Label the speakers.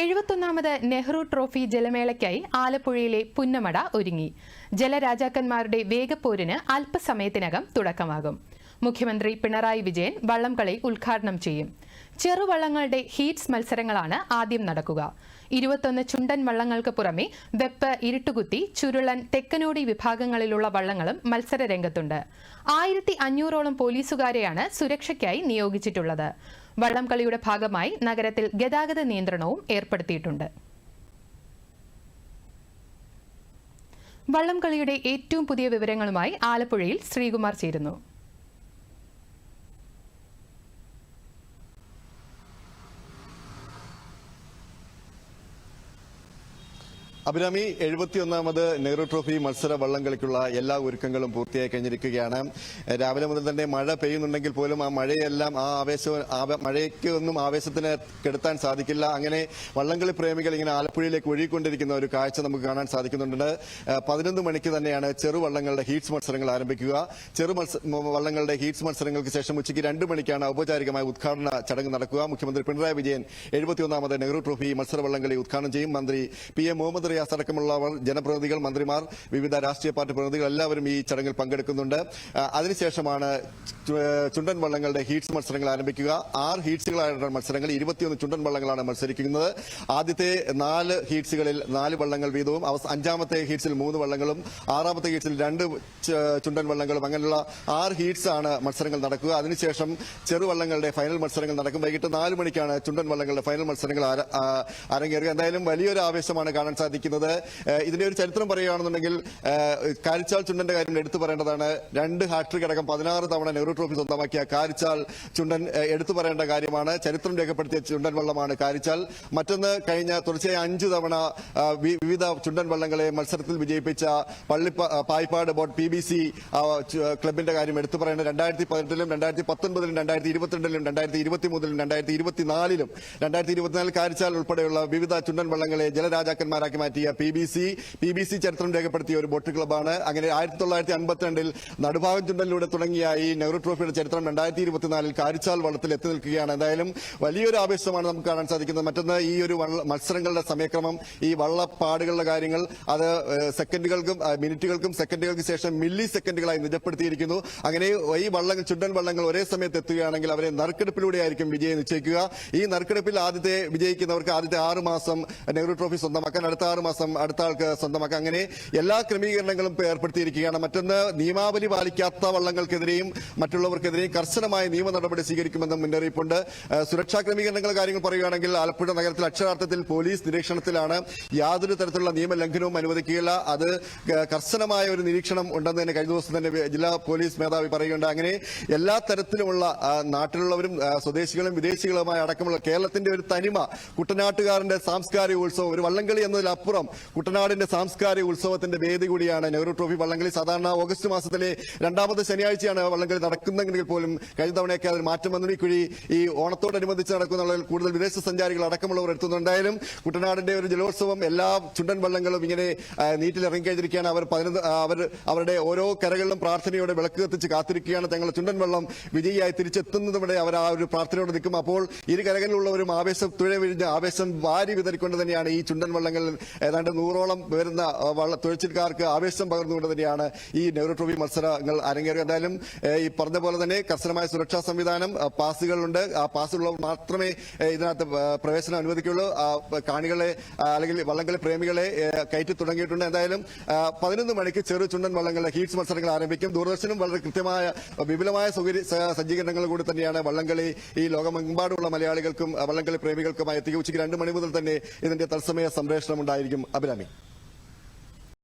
Speaker 1: എഴുപത്തൊന്നാമത് Nehru trophy ജലമേളയ്ക്കായി ആലപ്പുഴയിലെ പുന്നമട ഒരുങ്ങി. ജലരാജാക്കന്മാരുടെ വേഗപ്പോരിന് അല്പസമയത്തിനകം തുടക്കമാകും. മുഖ്യമന്ത്രി പിണറായി വിജയൻ വള്ളംകളി ഉദ്ഘാടനം ചെയ്യും. ചെറുവള്ളങ്ങളുടെ ഹീറ്റ്സ് മത്സരങ്ങളാണ് ആദ്യം നടക്കുക. ഇരുപത്തൊന്ന് ചുണ്ടൻ വള്ളങ്ങൾക്ക് പുറമെ വെപ്പ് ഇരുട്ടുകുത്തി ചുരുളൻ തെക്കനോടി വിഭാഗങ്ങളിലുള്ള വള്ളങ്ങളും മത്സര രംഗത്തുണ്ട് ആയിരത്തി അഞ്ഞൂറോളം പോലീസുകാരെയാണ് സുരക്ഷയ്ക്കായി നിയോഗിച്ചിട്ടുള്ളത്. വള്ളംകളിയുടെ ഭാഗമായി നഗരത്തിൽ ഗതാഗത നിയന്ത്രണവും ഏർപ്പെടുത്തിയിട്ടുണ്ട്. വള്ളംകളിയുടെ ഏറ്റവും പുതിയ വിവരങ്ങളുമായി ആലപ്പുഴയിൽ ശ്രീകുമാർ ചേരുന്നു.
Speaker 2: അഭിരാമി എഴുപത്തിയൊന്നാമത് നെഹ്റു ട്രോഫി മത്സര വള്ളംകളിക്കുള്ള എല്ലാ ഒരുക്കങ്ങളും പൂർത്തിയായി കഴിഞ്ഞിരിക്കുകയാണ്. രാവിലെ മുതൽ തന്നെ മഴ പെയ്യുന്നുണ്ടെങ്കിൽ പോലും ആ മഴയെല്ലാം ആ ആവേശ ആവ- മഴയ്ക്ക് ഒന്നും ആവേശത്തിന് കെടുത്താൻ സാധിക്കില്ല. അങ്ങനെ വള്ളംകളി പ്രേമികൾ ഇങ്ങനെ ആലപ്പുഴയിലേക്ക് ഒഴുകിക്കൊണ്ടിരിക്കുന്ന ഒരു കാഴ്ച നമുക്ക് കാണാൻ സാധിക്കുന്നുണ്ട്. പതിനൊന്ന് മണിക്ക് തന്നെയാണ് ചെറുവള്ളങ്ങളുടെ ഹീറ്റ്സ് മത്സരങ്ങൾ ആരംഭിക്കുക. ചെറു വള്ളങ്ങളുടെ ഹീറ്റ്സ് മത്സരങ്ങൾക്ക് ശേഷം ഉച്ചയ്ക്ക് രണ്ട് മണിക്കാണ് ഔപചാരികമായ ഉദ്ഘാടന ചടങ്ങ് നടക്കുക. മുഖ്യമന്ത്രി പിണറായി വിജയൻ എഴുപത്തിയൊന്നാമത് നെഹ്റു ട്രോഫി മത്സര വള്ളംകളി ഉദ്ഘാടനം ചെയ്യും. മന്ത്രി പി എ മുഹമ്മദ് റിയാസ് അടക്കമുള്ളവർ ജനപ്രതിനിധികൾ മന്ത്രിമാർ വിവിധ രാഷ്ട്രീയ പാർട്ടി പ്രതിനിധികൾ എല്ലാവരും ഈ ചടങ്ങിൽ പങ്കെടുക്കുന്നുണ്ട്. അതിനുശേഷമാണ് ചുണ്ടൻ വള്ളങ്ങളുടെ ഹീറ്റ്സ് മത്സരങ്ങൾ ആരംഭിക്കുക. ആറ് ഹീറ്റ്സുകളായുള്ള മത്സരങ്ങൾ ഇരുപത്തിയൊന്ന് ചുണ്ടൻ വള്ളങ്ങളാണ് മത്സരിക്കുന്നത്. ആദ്യത്തെ നാല് ഹീറ്റ്സുകളിൽ നാല് വള്ളങ്ങൾ വീതവും അഞ്ചാമത്തെ ഹീറ്റ്സിൽ മൂന്ന് വള്ളങ്ങളും ആറാമത്തെ ഹീറ്റ്സിൽ രണ്ട് ചുണ്ടൻ വള്ളങ്ങളും അങ്ങനെയുള്ള ആറ് ഹീറ്റ്സ് ആണ് മത്സരങ്ങൾ നടക്കുക. അതിനുശേഷം ചെറുവള്ളങ്ങളുടെ ഫൈനൽ മത്സരങ്ങൾ നടക്കും. വൈകിട്ട് നാല് മണിക്കാണ് ചുണ്ടൻ വള്ളങ്ങളുടെ ഫൈനൽ മത്സരങ്ങൾ അരങ്ങേറുക. എന്തായാലും വലിയൊരു ആവേശമാണ് കാണാൻ സാധിക്കുന്നത്. ഏഹ് ഇതിന്റെ ഒരു ചരിത്രം പറയുകയാണെന്നുണ്ടെങ്കിൽ കാരിച്ചാൽ ചുണ്ടന്റെ കാര്യം എടുത്തു പറയേണ്ടതാണ്. രണ്ട് ഹാട്രിക് അടക്കം പതിനാറ് തവണ നെഹ്റു ട്രോഫി സ്വന്തമാക്കിയ കാരിച്ചാൽ ചുണ്ടൻ എടുത്തു പറയേണ്ട കാര്യമാണ്. ചരിത്രം രേഖപ്പെടുത്തിയ ചുണ്ടൻ വള്ളമാണ് കാരിച്ചാൽ. മറ്റൊന്ന് കഴിഞ്ഞ തുടർച്ചയായി അഞ്ചു തവണ വിവിധ ചുണ്ടൻ വള്ളങ്ങളെ മത്സരത്തിൽ വിജയിപ്പിച്ച Palli Paipad boat P B C ക്ലബിന്റെ കാര്യം എടുത്തു പറയേണ്ടത് രണ്ടായിരത്തി പതിനെട്ടിലും രണ്ടായിരത്തി പത്തൊൻപതിലും രണ്ടായിരത്തി ഇരുപത്തിരണ്ടിലും രണ്ടായിരത്തി ഇരുപത്തി മൂന്നിലും രണ്ടായിരത്തി ഇരുപത്തിനാലിലും രണ്ടായിരത്തി ഇരുപത്തിനാലിൽ കാരിച്ചാൽ ഉൾപ്പെടെയുള്ള വിവിധ ചുണ്ടൻ വള്ളങ്ങളെ ജലരാജാക്കന്മാരാക്കി മാറ്റിയ P B C P B C ചരിത്രം രേഖപ്പെടുത്തിയ ഒരു ബോട്ട് ക്ലബ്ബാണ്. അങ്ങനെ ആയിരത്തി തൊള്ളായിരത്തി അൻപത്തിരണ്ടിൽ നടുഭാഗം ചുണ്ടലിലൂടെ തുടങ്ങിയ ഈ നെഹ്റു ട്രോഫിയുടെ ചരിത്രം രണ്ടായിരത്തി ഇരുപത്തിനാലിൽ കാരിച്ചാൽ വള്ളത്തിൽ എത്തി നിൽക്കുകയാണ്. എന്തായാലും വലിയൊരു ആവേശമാണ് നമുക്ക് കാണാൻ സാധിക്കുന്നത്. മറ്റൊന്ന് ഈ ഒരു മത്സരങ്ങളുടെ സമയക്രമം ഈ വള്ളപ്പാടുകളുടെ കാര്യങ്ങൾ അത് സെക്കൻഡുകൾക്കും മിനിറ്റുകൾക്കും സെക്കൻഡുകൾക്ക് ശേഷം മില്ലി സെക്കൻഡുകളായി നിജപ്പെടുത്തിയിരിക്കുന്നു. അങ്ങനെ ഈ വള്ളങ്ങൾ ചുണ്ടൻ വള്ളങ്ങൾ ഒരേ സമയത്ത് എത്തുകയാണെങ്കിൽ അവരെ നറുക്കെടുപ്പിലൂടെയായിരിക്കും വിജയം നിശ്ചയിക്കുക. ഈ നറുക്കെടുപ്പിൽ ആദ്യത്തെ വിജയിക്കുന്നവർക്ക് ആദ്യത്തെ ആറ് മാസം നെഹ്റു ട്രോഫി സ്വന്തമാക്കാൻ അടുത്ത ആറ് മാസം അടുത്ത ആൾക്ക് സ്വന്തമാക്കാം. അങ്ങനെ എല്ലാ ക്രമീകരണങ്ങളും ഏർപ്പെടുത്തിയിരിക്കുകയാണ്. മറ്റൊന്ന് നിയമാവലി പാലിക്കാത്ത വള്ളങ്ങൾക്കെതിരെയും മറ്റുള്ളവർക്കെതിരെയും കർശനമായ നിയമ നടപടി സ്വീകരിക്കുമെന്നും മുന്നറിയിപ്പുണ്ട്. സുരക്ഷാ ക്രമീകരണങ്ങൾ കാര്യങ്ങൾ പറയുകയാണെങ്കിൽ ആലപ്പുഴ നഗരത്തിൽ അക്ഷരാർത്ഥത്തിൽ പോലീസ് നിരീക്ഷണത്തിലാണ് യാതൊരു തരത്തിലുള്ള നിയമലംഘനവും അനുവദിക്കുകയില്ല. അത് കർശനമായ ഒരു നിരീക്ഷണം ഉണ്ടെന്ന് തന്നെ കഴിഞ്ഞ ദിവസം തന്നെ ജില്ലാ പോലീസ് മേധാവി പറയുകയുണ്ട് അങ്ങനെ എല്ലാ തരത്തിലുമുള്ള നാട്ടിലുള്ളവരും സ്വദേശികളും വിദേശികളുമായ അടക്കമുള്ള കേരളത്തിന്റെ ഒരു തനിമ കുട്ടനാട്ടുകാരന്റെ സാംസ്കാരിക ഉത്സവം ഒരു വള്ളംകളി എന്നതിലപ്പുറം കുട്ടനാടിന്റെ സാംസ്കാരിക ഉത്സവത്തിന്റെ വേദി കൂടിയാണ് നെഹ്റു ട്രോഫി വള്ളംകളി. സാധാരണ ഓഗസ്റ്റ് മാസത്തിലെ രണ്ടാമത്തെ ശനിയാഴ്ചയാണ് വള്ളംകളി നടക്കുന്നെങ്കിൽ പോലും കഴിഞ്ഞ തവണയൊക്കെ അതിൽ മാറ്റം വന്നു. ഈ ഓണത്തോടനുബന്ധിച്ച് നടക്കുന്ന കൂടുതൽ വിദേശ സഞ്ചാരികൾ അടക്കമുള്ളവർ എത്തുന്നുണ്ടായാലും കുട്ടനാടിന്റെ ഒരു ജലോത്സവം എല്ലാ ചുണ്ടൻ വള്ളങ്ങളും ഇങ്ങനെ നീറ്റിലിറങ്ങിക്കഴിഞ്ഞിരിക്കുകയാണ് അവർ പതിനൊന്ന് അവർ അവരുടെ ഓരോ കരകളിലും പ്രാർത്ഥനയോടെ വിളക്ക് കത്തിച്ച് കാത്തിരിക്കുകയാണ്. തങ്ങളുടെ ചുണ്ടൻ വെള്ളം വിജയിയായി തിരിച്ചെത്തുന്നതുവരെ അവർ ആ ഒരു പ്രാർത്ഥനയോടെ നിൽക്കും. അപ്പോൾ ഇരു കരകളിലുള്ളവരും ആവേശം തുഴ വിഴിഞ്ഞ് ആവേശം വാരി വിതറിക്കൊണ്ട് തന്നെയാണ് ഈ ചുണ്ടൻ വള്ളങ്ങളിൽ ഏതാണ്ട് നൂറോളം വരുന്ന തുഴച്ചിൽക്കാർക്ക് ആവേശം പകർന്നുകൊണ്ട് തന്നെയാണ് ഈ നെഹ്റു ട്രോഫി മത്സരങ്ങൾ അരങ്ങേറുക. എന്തായാലും ഈ പറഞ്ഞ പോലെ തന്നെ കർശനമായ സുരക്ഷാ സംവിധാനം പാസുകളുണ്ട്. ആ പാസുള്ളവർ മാത്രമേ ഇതിനകത്ത് പ്രവേശനം അനുവദിക്കുകയുള്ളൂ. ആ, കാണികളെ അല്ലെങ്കിൽ വള്ളംകളി പ്രേമികളെ കയറ്റി തുടങ്ങിയിട്ടുണ്ട്. എന്തായാലും പതിനൊന്ന് മണിക്ക് ചെറു ചുണ്ടൻ വള്ളങ്ങളുടെ ഹീറ്റ്സ് മത്സരങ്ങൾ ആരംഭിക്കും. ദൂരദർശനും വളരെ കൃത്യമായ വിപുലമായ സൗകര്യ സജ്ജീകരണങ്ങൾ കൂടി തന്നെയാണ് വള്ളംകളി ഈ ലോകമെമ്പാടുമുള്ള മലയാളികൾക്കും വള്ളംകളി പ്രേമികൾക്കുമായി എത്തിക്കുക ഉച്ചയ്ക്ക് രണ്ട് മണി മുതൽ തന്നെ ഇതിന്റെ തത്സമയ സംപ്രേഷണം ഉണ്ടായിരിക്കും. അഭിരാമി